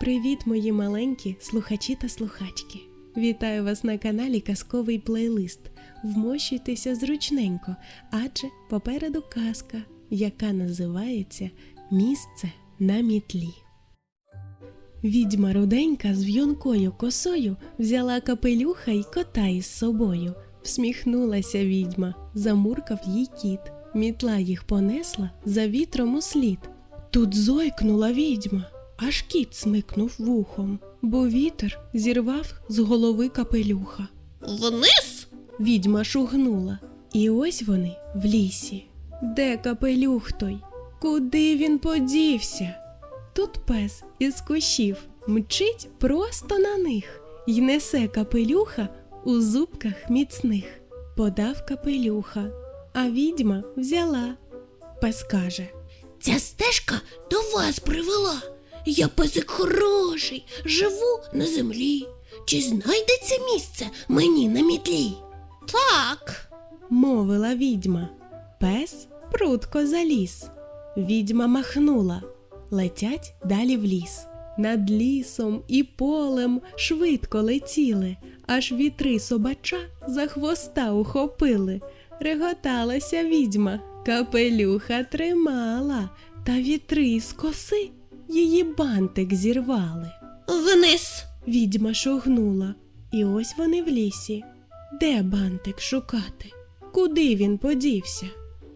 Привіт, мої маленькі слухачі та слухачки! Вітаю вас на каналі Казковий плейлист. Вмощуйтеся зручненько, адже попереду казка, яка називається Місце на мітлі. Відьма руденька з в'юнкою косою взяла капелюха й кота із собою. Всміхнулася відьма, замуркав їй кіт. Мітла їх понесла за вітром у слід. Тут зойкнула відьма, аж кіт смикнув вухом, бо вітер зірвав з голови капелюха. Вниз? Відьма шугнула, і ось вони в лісі. Де капелюх той? Куди він подівся? Тут пес із кущів мчить просто на них й несе капелюха у зубках міцних. Подав капелюха, а відьма взяла. Пес каже Ця стежка до вас привела. Я песик хороший, живу на землі. Чи знайдеться місце мені на мітлі? Так. мовила відьма. Пес прутко заліз. Відьма махнула. Летять далі в ліс. Над лісом і полем швидко летіли, аж вітри собача за хвоста ухопили. Реготалася відьма, капелюха тримала, та вітри з коси її бантик зірвали. Вниз. Відьма шугнула, і ось вони в лісі. Де бантик шукати? Куди він подівся?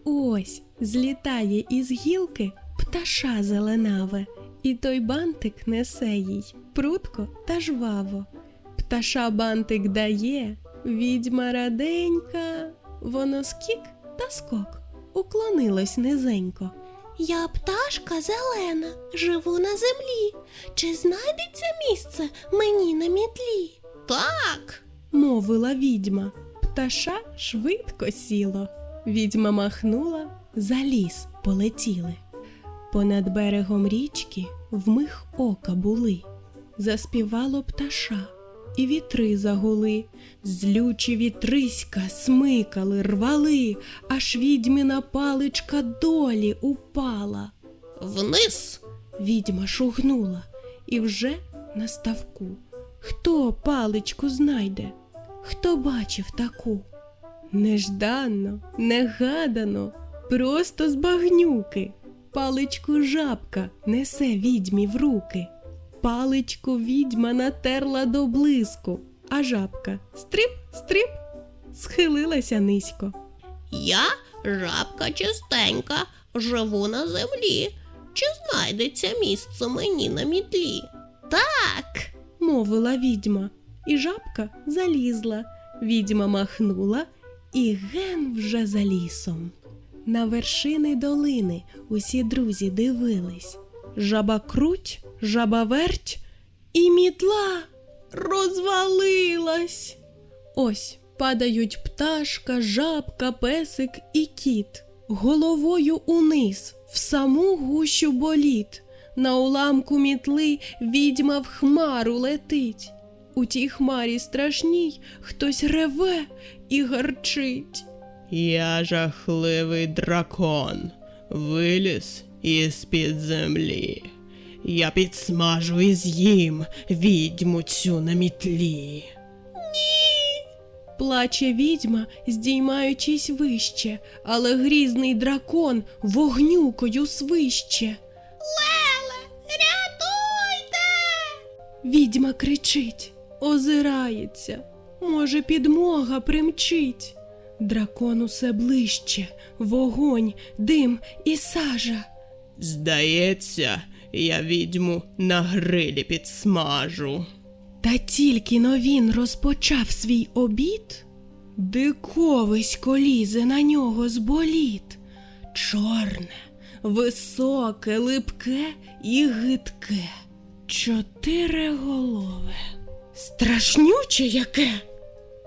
Ось злітає із гілки пташа зеленаве, і той бантик несе їй прутко та жваво. Пташа бантик дає, відьма раденька, воно скік та скок, уклонилось низенько. Я пташка зелена, живу на землі. Чи знайдеться місце мені на мітлі? Так. мовила відьма. Пташа швидко сіло. Відьма махнула, за ліс полетіли. Понад берегом річки вмиг ока були. Заспівало пташа, і вітри загули. Злючі вітриська смикали, рвали, аж відьміна паличка долі упала. Вниз. Відьма шугнула і вже на ставку. Хто паличку знайде? Хто бачив таку? Нежданно, негадано, просто з багнюки. Паличку жабка несе відьмі в руки. Паличку відьма натерла до блиску, а жабка стрип, стрип, схилилася низько. Я жабка чистенька, живу на землі. Чи знайдеться місце мені на мітлі? Так. мовила відьма, і жабка залізла. Відьма махнула, і ген вже за лісом. На вершини долини усі друзі дивились. Жаба круть, жаба верть, і мітла розвалилась. Ось падають пташка, жабка, песик і кіт, головою униз, в саму гущу боліт. На уламку мітли відьма в хмару летить. У тій хмарі страшній хтось реве і гарчить. Я жахливий дракон, виліз із-під землі. Я підсмажу і з'їм відьму цю на мітлі. Плаче відьма, здіймаючись вище, але грізний дракон вогнюкою свище. Леле, рятуйте! Відьма кричить, озирається, може, підмога примчить. Дракон усе ближче, вогонь, дим і сажа. Здається, я відьму на грилі підсмажу. Та тільки но він розпочав свій обід, диковисько лізе на нього з боліт. Чорне, високе, липке і гидке. Чотириголове. Страшнюче яке.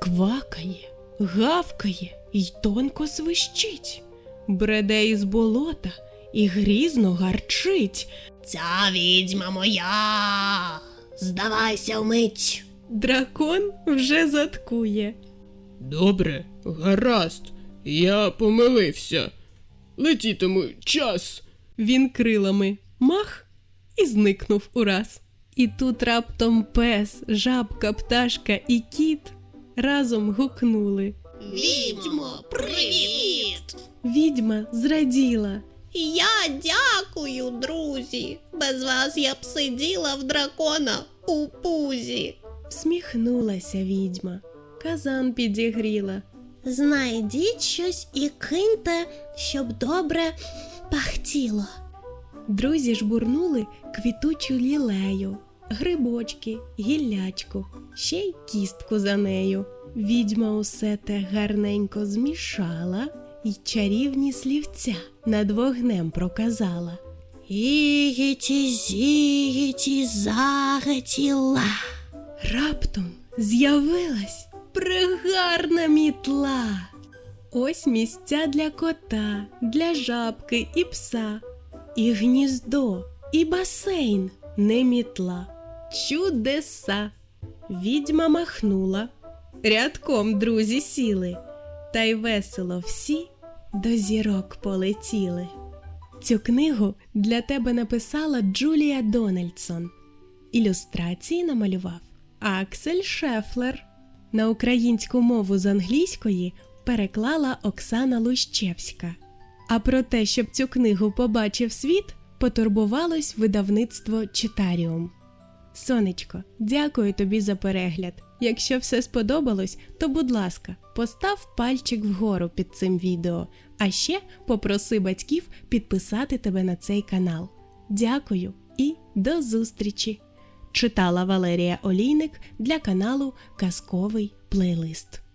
Квакає, гавкає й тонко свищить. Бреде із болота і грізно гарчить. Ця відьма моя. Здавайся вмить. Дракон вже заткує. Добре, гаразд, я помилився. Летітиму час. Він крилами мах і зникнув ураз. І тут раптом пес, жабка, пташка і кіт разом гукнули. Відьмо, привіт! Відьма зраділа. Я дякую, друзі. Без вас я б сиділа в дракона у пузі. Всміхнулася відьма, казан підігріла. Знайдіть щось і киньте, щоб добре пахтіло. Друзі жбурнули квітучу лілею, грибочки, гіллячку, ще й кістку за нею. Відьма усе те гарненько змішала й чарівні слівця над вогнем проказала. Ігіті, зігіті, загеті, ла. Раптом з'явилась пригарна мітла. Ось місця для кота, для жабки і пса, і гніздо, і басейн, не мітла. Чудеса. Відьма махнула. Рядком друзі сіли, та й весело всі до зірок полетіли. Цю книгу для тебе написала Джулія Дональдсон. Ілюстрації намалював Аксель Шефлер. На українську мову з англійської переклала Оксана Лущевська. А про те, щоб цю книгу побачив світ, потурбувалось видавництво Читаріум. Сонечко, дякую тобі за перегляд. Якщо все сподобалось, то будь ласка, постав пальчик вгору під цим відео, а ще попроси батьків підписати тебе на цей канал. Дякую і до зустрічі! Читала Валерія Олійник для каналу Казковий плейлист.